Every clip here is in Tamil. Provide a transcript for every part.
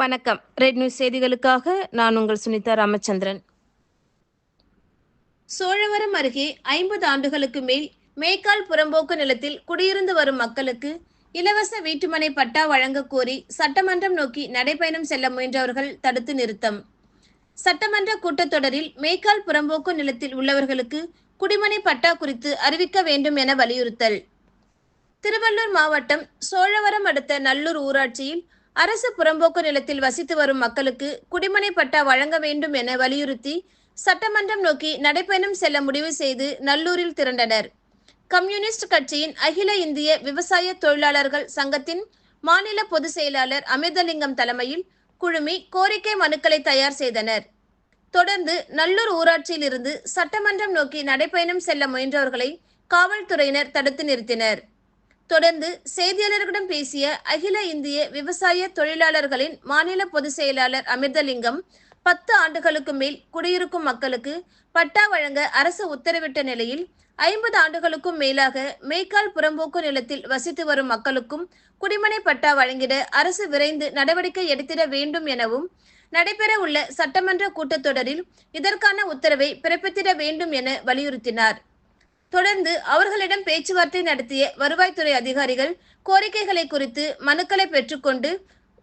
வணக்கம். ரெட் நியூஸ் செய்திகளுக்காக நான் உங்கள் சுனிதா ராமச்சந்திரன். சோழவரம் அருகே ஐம்பது ஆண்டுகளுக்கு மேல் மேய்க்கால் புறம்போக்கு நிலத்தில் குடியிருந்து வரும் மக்களுக்கு இலவச வீட்டுமனை பட்டா வழங்கக் கோரி சட்டமன்றம் நோக்கி நடைபயணம் செல்ல முயன்றவர்கள் தடுத்து நிறுத்தம். சட்டமன்ற கூட்டத்தொடரில் மேய்க்கால் புறம்போக்கு நிலத்தில் உள்ளவர்களுக்கு குடிமனை பட்டா குறித்து அறிவிக்க வேண்டும் என வலியுறுத்தல். திருவள்ளூர் மாவட்டம் சோழவரம் அடுத்த நல்லூர் ஊராட்சியில் அரசு புறம்போக்கு நிலத்தில் வசித்து வரும் மக்களுக்கு குடிமனை பட்டா வழங்க வேண்டும் என வலியுறுத்தி சட்டமன்றம் நோக்கி நடைபயணம் செல்ல முடிவு செய்து நல்லூரில் திரண்டனர். கம்யூனிஸ்ட் கட்சியின் அகில இந்திய விவசாய தொழிலாளர்கள் சங்கத்தின் மாநில பொதுச் செயலாளர் அமிர்தலிங்கம் தலைமையில் குழுமி கோரிக்கை மனுக்களை தயார் செய்தனர். தொடர்ந்து நல்லூர் ஊராட்சியில் இருந்து சட்டமன்றம் நோக்கி நடைபயணம் செல்ல முயன்றவர்களை காவல்துறையினர் தடுத்து நிறுத்தினர். தொடர்ந்து செய்தியாளர்களிடம் பேசிய அகில இந்திய விவசாய தொழிலாளர்களின் மாநில பொதுச் செயலாளர் அமிர்தலிங்கம் பத்து ஆண்டுகளுக்கு மேல் குடியிருக்கும் மக்களுக்கு பட்டா வழங்க அரசு உத்தரவிட்ட நிலையில் ஐம்பது ஆண்டுகளுக்கும் மேலாக மேய்க்கால் புறம்போக்கு நிலத்தில் வசித்து வரும் மக்களுக்கும் குடிமனை பட்டா வழங்கிட அரசு விரைந்து நடவடிக்கை எடுத்திட வேண்டும் எனவும் நடைபெற உள்ள சட்டமன்ற கூட்டத்தொடரில் இதற்கான உத்தரவை பிறப்பித்திட வேண்டும் என வலியுறுத்தினார். தொடர்ந்து அவர்களிடம் பேச்சுவார்த்தை நடத்திய வருவாய்த்துறை அதிகாரிகள் கோரிக்கைகளை குறித்து மனுக்களை பெற்றுக்கொண்டு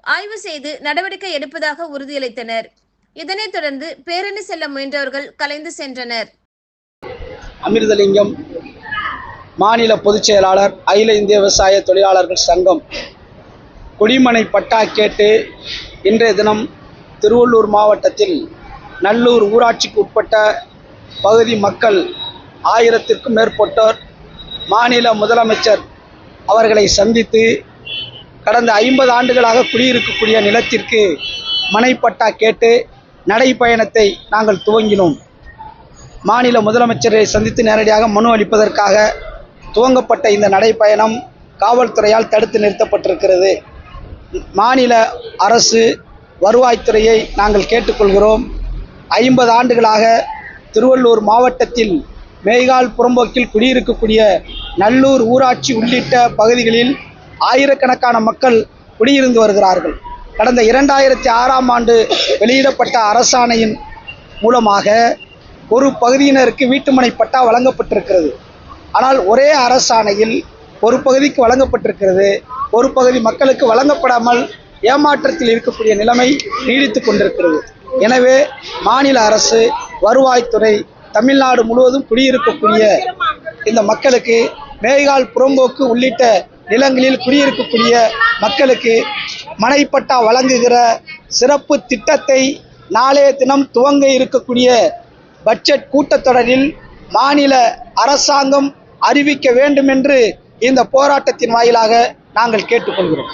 ஆய்வு செய்து நடவடிக்கை எடுப்பதாக உறுதியளித்தனர். இதனைத் தொடர்ந்து பேரணி செல்ல முயன்றவர்கள் கலைந்து சென்றனர். அமிர்தலிங்கம் மாநில பொதுச் செயலாளர் அகில இந்திய விவசாய தொழிலாளர்கள் சங்கம் குடிமனை பட்டா கேட்டு இன்றைய தினம் திருவள்ளூர் மாவட்டத்தில் நல்லூர் ஊராட்சிக்கு உட்பட்ட பகுதி மக்கள் ஆயிரத்திற்கும் மேற்பட்டோர் மாநில முதலமைச்சர் அவர்களை சந்தித்து கடந்த ஐம்பது ஆண்டுகளாக குடியிருக்கக்கூடிய நிலத்திற்கு மனைப்பட்டா கேட்டு நடைப்பயணத்தை நாங்கள் துவங்கினோம். மாநில முதலமைச்சரை சந்தித்து நேரடியாக மனு அளிப்பதற்காக துவங்கப்பட்ட இந்த நடைப்பயணம் காவல்துறையால் தடுத்து நிறுத்தப்பட்டிருக்கிறது. மாநில அரசு வருவாய்த்துறையை நாங்கள் கேட்டுக்கொள்கிறோம். ஐம்பது ஆண்டுகளாக திருவள்ளூர் மாவட்டத்தில் மேய்கால் புறம்போக்கில் குடியிருக்கக்கூடிய நல்லூர் ஊராட்சி உள்ளிட்ட பகுதிகளில் ஆயிரக்கணக்கான மக்கள் குடியிருந்து வருகிறார்கள். கடந்த இரண்டாயிரத்தி ஆறாம் ஆண்டு வெளியிடப்பட்ட அரசாணையின் மூலமாக ஒரு பகுதியினருக்கு வீட்டுமனை பட்டா வழங்கப்பட்டிருக்கிறது. ஆனால் ஒரே அரசாணையில் ஒரு பகுதிக்கு வழங்கப்பட்டிருக்கிறது. ஒரு பகுதி மக்களுக்கு வழங்கப்படாமல் ஏமாற்றத்தில் இருக்கக்கூடிய நிலைமை நீடித்து கொண்டிருக்கிறது. எனவே மாநில அரசு வருவாய்த்துறை தமிழ்நாடு முழுவதும் குடியிருக்கக்கூடிய இந்த மக்களுக்கு மேய்கால் புறம்போக்கு உள்ளிட்ட நிலங்களில் குடியிருக்கக்கூடிய மக்களுக்கு மனைப்பட்டா வழங்குகிற சிறப்பு திட்டத்தை நாளைய தினம் துவங்க இருக்கக்கூடிய பட்ஜெட் கூட்டத்தொடரில் மாநில அரசாங்கம் அறிவிக்க வேண்டும் என்று இந்த போராட்டத்தின் வாயிலாக நாங்கள் கேட்டுக்கொள்கிறோம்.